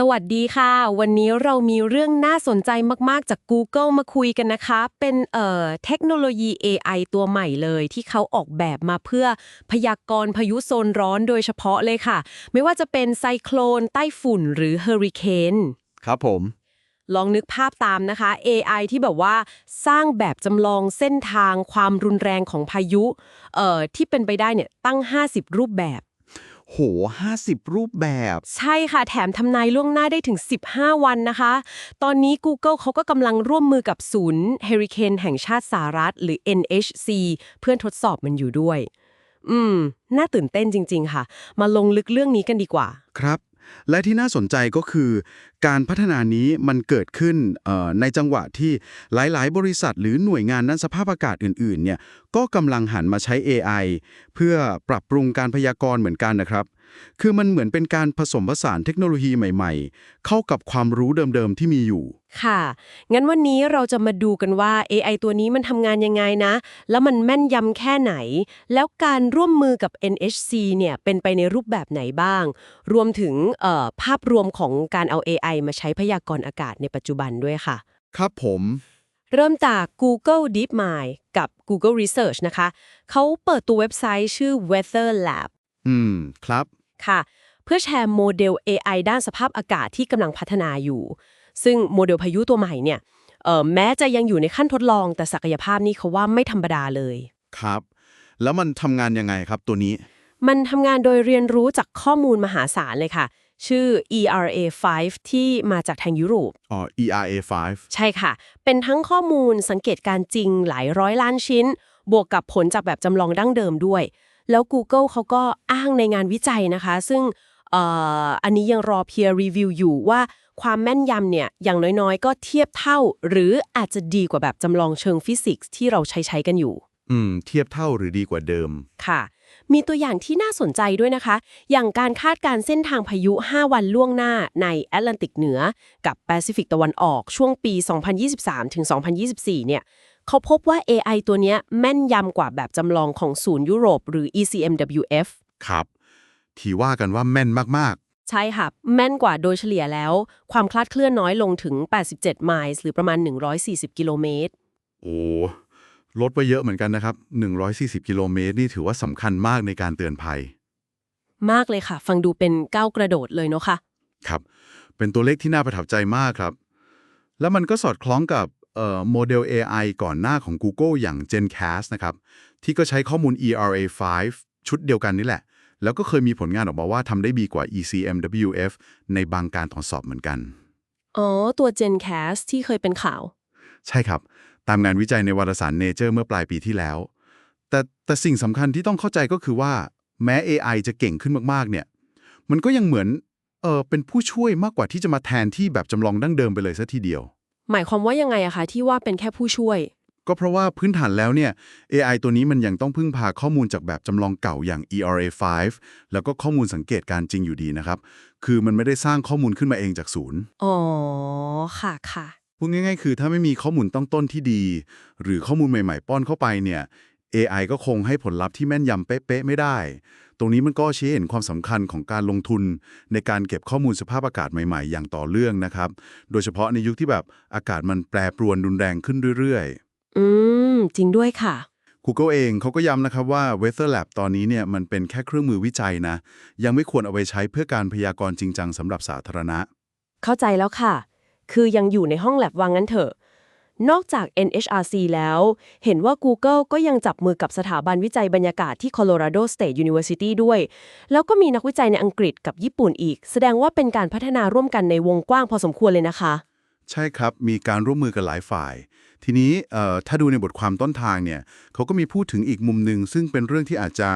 สวัสดีค่ะ วันนี้เรามีเรื่องน่าสนใจมาก ๆ จาก Google มาคุยกันนะคะ เป็นเอ่อเทคโนโลยี AI ตัวใหม่เลย ที่เขาออกแบบมาเพื่อพยากรณ์พายุโซนร้อนโดยเฉพาะเลยค่ะ ไม่ว่าจะเป็นไซโคลน ไต้ฝุ่น หรือเฮอริเคนครับผม ลองนึกภาพตามนะคะ AI ที่แบบว่าสร้างแบบจำลองเส้นทางความรุนแรงของพายุเอ่อที่เป็นไปได้เนี่ยตั้ง 50 รูปแบบ โห 50 รูปแบบ ใช่ค่ะ แถมทำนายล่วงหน้าได้ถึง 15 วันนะคะ ตอนนี้ Google เขาก็กำลังร่วมมือกับศูนย์เฮอริเคนแห่งชาติสหรัฐ หรือ NHC เพื่อทดสอบมันอยู่ด้วย อืม น่าตื่นเต้นจริง ๆ ค่ะ มาลงลึกเรื่องนี้กันดีกว่า ครับ และที่น่าสนใจก็คือ การพัฒนานี้มันเกิดขึ้นในจังหวะที่หลาย ๆ บริษัทหรือหน่วยงานด้านสภาพอากาศอื่น ๆ เนี่ยก็กำลังหันมาใช้ AI เพื่อปรับปรุงการพยากรณ์เหมือนกันนะครับ คือมันเหมือนเป็นการผสมผสานเทคโนโลยีใหม่ ๆ เข้ากับความรู้เดิมๆที่มีอยู่ ค่ะ งั้นวันนี้เราจะมาดูกันว่า AI ตัวนี้มันทำงานยังไงนะ แล้วมันแม่นยำแค่ไหน แล้วการร่วมมือกับ NHC เนี่ยเป็นไปในรูปแบบไหนบ้าง รวมถึงเอ่อภาพรวมของการเอา AI มาใช้พยากรณ์อากาศในปัจจุบันด้วยค่ะ ครับผมเริ่มจาก Google DeepMind กับ Google Research นะคะ เขาเปิดตัวเว็บไซต์ชื่อ Weather Lab อืม ครับ ค่ะ เพื่อแชร์โมเดล AI ด้านสภาพอากาศที่กำลังพัฒนาอยู่ ซึ่งโมเดลพายุตัวใหม่เนี่ยเอ่อแม้จะยังอยู่ในขั้นทดลองแต่ศักยภาพนี่เขาว่าไม่ธรรมดาเลย ครับ แล้วมันทำงานยังไงครับตัวนี้ มันทำงานโดยเรียนรู้จากข้อมูลมหาศาลเลยค่ะ ชื่อ ERA5 ที่มาจากทางยุโรป อ๋อ ERA5 ใช่ค่ะ เป็นทั้งข้อมูลสังเกตการณ์จริงหลายร้อยล้านชิ้น บวกกับผลจากแบบจำลองดั้งเดิมด้วย แล้ว Google เขาก็อ้างในงานวิจัยนะคะ ซึ่งเอ่ออันนี้ยังรอ peer review อยู่ว่าความแม่นยำเนี่ยอย่างน้อยๆ ก็เทียบเท่า หรืออาจจะดีกว่าแบบจำลองเชิงฟิสิกส์ที่เราใช้ใช้กันอยู่ อืม เทียบเท่าหรือดีกว่าเดิม ค่ะ มีตัวอย่างที่น่าสนใจด้วยนะคะ อย่างการคาดการณ์เส้นทางพายุ 5 วันล่วงหน้าในแอตแลนติกเหนือ กับแปซิฟิกตะวันออกช่วงปี 2023 ถึง 2024 เนี่ย เขาพบว่า AI ตัวเนี้ยแม่นยำกว่าแบบจำลองของศูนย์ยุโรปหรือ ECMWF ครับ ที่ว่ากันว่าแม่นมากใช่ค่ะ แม่นกว่าโดยเฉลี่ยแล้ว ความคลาดเคลื่อนน้อยลงถึง 87 ไมล์หรือประมาณ 140 กิโลเมตรๆโอ้ ลดไปเยอะเหมือนกันนะครับ 140 กิโลเมตรนี่ถือว่าสำคัญมากในการเตือนภัย มากเลยค่ะ ฟังดูเป็นก้าวกระโดดเลยเนาะค่ะ ครับ เป็นตัวเลขที่น่าประทับใจมากครับ แล้วมันก็สอดคล้องกับเอ่อ โมเดล AI ก่อนหน้าของ Google อย่าง GenCast นะครับ ที่ก็ใช้ข้อมูล ERA5 ชุดเดียวกันนี่แหละ แล้วก็เคยมีผลงานออกมาว่าทำได้ดีกว่า ECMWF ในบางการทดสอบเหมือนกัน อ๋อ ตัว GenCast ที่เคยเป็นข่าว ใช่ครับ ตามงานวิจัยในวารสาร Nature เมื่อปลายปีที่แล้ว แต่แต่สิ่งสำคัญที่ต้องเข้าใจก็คือว่าแม้ AI จะเก่งขึ้นมากๆ เนี่ย มันก็ยังเหมือนเออเป็นผู้ช่วยมากกว่าที่จะมาแทนที่แบบจำลองดั้งเดิมไปเลยซะทีเดียว หมายความว่ายังไงอะคะที่ว่าเป็นแค่ผู้ช่วย ก็เพราะว่าพื้นฐานแล้วเนี่ย AI ตัวนี้มันยังต้องพึ่งพาข้อมูลจากแบบจำลองเก่าอย่าง ERA5 แล้วก็ข้อมูลสังเกตการณ์จริงอยู่ดีนะครับ คือมันไม่ได้สร้างข้อมูลขึ้นมาเองจากศูนย์ อ๋อ ค่ะค่ะ พูดง่ายๆ คือถ้าไม่มีข้อมูลตั้งต้นที่ดี หรือข้อมูลใหม่ๆ ป้อนเข้าไปเนี่ย AI ก็คงให้ผลลัพธ์ที่แม่นยำเป๊ะๆไม่ได้ ตรงนี้มันก็ชี้เห็นความสำคัญของการลงทุน ในการเก็บข้อมูลสภาพอากาศใหม่ๆ อย่างต่อเนื่องนะครับ โดยเฉพาะในยุคที่แบบอากาศมันแปรปรวนรุนแรงขึ้นเรื่อยๆ อืม จริงด้วยค่ะ Google เองเขาก็ย้ำนะครับว่า Weather Lab ตอนนี้เนี่ยมันเป็นแค่เครื่องมือวิจัยนะ ยังไม่ควรเอาไปใช้เพื่อการพยากรณ์จริงจังสำหรับสาธารณะ เข้าใจแล้วค่ะ คือยังอยู่ในห้องแลบวางงั้นเถอะ นอกจาก NHRC แล้ว เห็นว่า Google ก็ยังจับมือกับสถาบันวิจัยบรรยากาศที่ Colorado State University ด้วย แล้วก็มีนักวิจัยในอังกฤษกับญี่ปุ่นอีก แสดงว่าเป็นการพัฒนาร่วมกันในวงกว้างพอสมควรเลยนะคะ ใช่ครับ มีการร่วมมือกันหลายฝ่าย ทีนี้เอ่อถ้าดูในบทความต้นทางเนี่ยเขาก็มีพูดถึงอีกมุมหนึ่งซึ่งเป็นเรื่องที่อาจจะ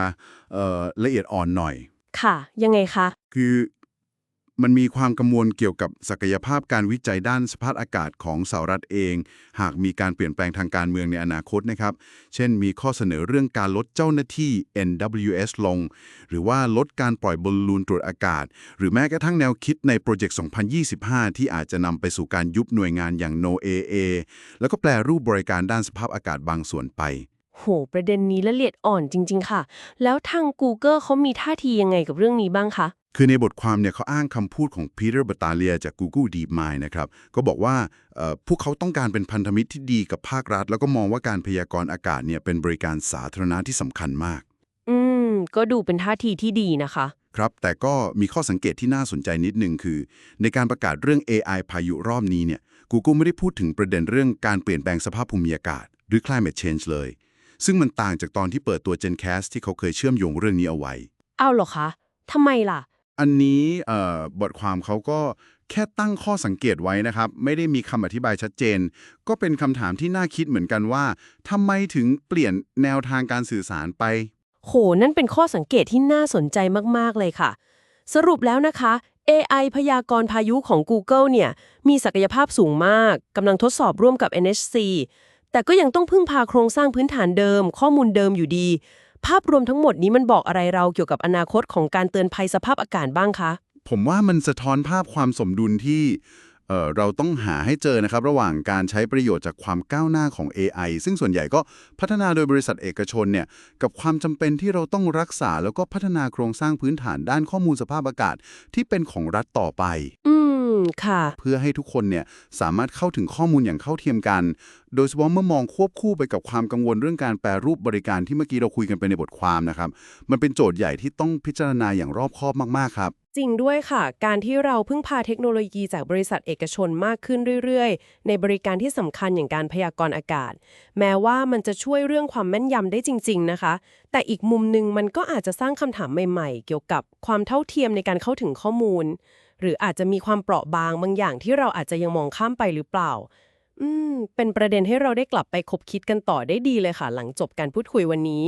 เอ่อละเอียดอ่อนหน่อย ค่ะ ยังไงคะ คือ มันมีความกังวลเกี่ยวกับศักยภาพการวิจัยด้านสภาพอากาศของสหรัฐเอง หากมีการเปลี่ยนแปลงทางการเมืองในอนาคตนะครับ เช่นมีข้อเสนอเรื่องการลดเจ้าหน้าที่ NWS ลง หรือว่าลดการปล่อยบอลลูนตรวจอากาศ หรือแม้กระทั่งแนวคิดในโปรเจกต์ 2025 ที่อาจจะนำไปสู่การยุบหน่วยงานอย่าง NOAA แล้วก็แปลรูปบริการด้านสภาพอากาศบางส่วนไป โโห ประเด็นนี้ละเอียดอ่อนจริง ๆ ค่ะ แล้วทาง Google เขามีท่าทียังไงกับเรื่องนี้บ้างคะ คือในบทความเนี่ยเขาอ้างคำพูดของ Peter Battaglia จาก Google DeepMind นะครับ ก็บอกว่าเอ่อพวกเขาต้องการเป็นพันธมิตรที่ดีกับภาครัฐ แล้วก็มองว่าการพยากรณ์อากาศเนี่ยเป็นบริการสาธารณะที่สำคัญมาก อืม ก็ดูเป็นท่าทีที่ดีนะคะครับ แต่ก็มีข้อสังเกตที่น่าสนใจนิดนึงคือ ในการประกาศเรื่อง AI พายุรอบนี้เนี่ย Google ไม่ได้พูดถึงประเด็นเรื่องการเปลี่ยนแปลงสภาพภูมิอากาศ หรือ climate change เลย ซึ่งมันต่างจากตอนที่เปิดตัว Gencast ที่เขาเคยเชื่อมโยงเรื่องนี้เอาไว้ เอาเหรอคะทำไมล่ะ อันนี้เอ่อบทความเขาก็แค่ตั้งข้อสังเกตไว้นะครับ ไม่ได้มีคำอธิบายชัดเจน ก็เป็นคำถามที่น่าคิดเหมือนกันว่าทำไมถึงเปลี่ยนแนวทางการสื่อสารไป โห นั่นเป็นข้อสังเกตที่น่าสนใจมาก ๆ เลยค่ะ สรุปแล้วนะคะ AI พยากรณ์พายุของ Google เนี่ย มีศักยภาพสูงมากกำลังทดสอบร่วมกับ NHC แต่ก็ยังต้องพึ่งพาโครงสร้างพื้นฐานเดิม ข้อมูลเดิมอยู่ดี ภาพรวมทั้งหมดนี้มันบอกอะไรเราเกี่ยวกับอนาคตของการเตือนภัยสภาพอากาศบ้างคะ ผมว่ามันสะท้อนภาพความสมดุลที่เออเราต้องหาให้เจอนะครับระหว่างการใช้ประโยชน์จากความก้าวหน้าของ AI ซึ่งส่วนใหญ่ก็พัฒนาโดยบริษัทเอกชนเนี่ยกับความจำเป็นที่เราต้องรักษาแล้วก็พัฒนาโครงสร้างพื้นฐานด้านข้อมูลสภาพอากาศที่เป็นของรัฐต่อไป อื มค่ะ เพื่อให้ทุกคนเนี่ยสามารถเข้าถึงข้อมูลอย่างเข้าเทียมกัน โดยเฉพาะเมื่อมองควบคู่ไปกับความกังวลเรื่องการแปรรูปบริการที่เมื่อกี้เราคุยกันไปในบทความนะครับ มันเป็นโจทย์ใหญ่ที่ต้องพิจารณาอย่างรอบคอบมากๆครับจริงด้วยค่ะ การที่เราพึ่งพาเทคโนโลยีจากบริษัทเอกชนมากขึ้นเรื่อยๆ ในบริการที่สำคัญอย่างการพยากรณ์อากาศ แม้ว่ามันจะช่วยเรื่องความแม่นยำได้จริง ๆนะคะ แต่อีกมุมหนึ่งมันก็อาจจะสร้างคำถามใหม่ๆ เกี่ยวกับความเท่าเทียมในการเข้าถึงข้อมูล หรืออาจจะมีความเปราะบางบางอย่างที่เราอาจจะยังมองข้ามไปหรือเปล่า อืม เป็นประเด็นให้เราได้กลับไปคบคิดกันต่อได้ดีเลยค่ะ หลังจบการพูดคุยวันนี้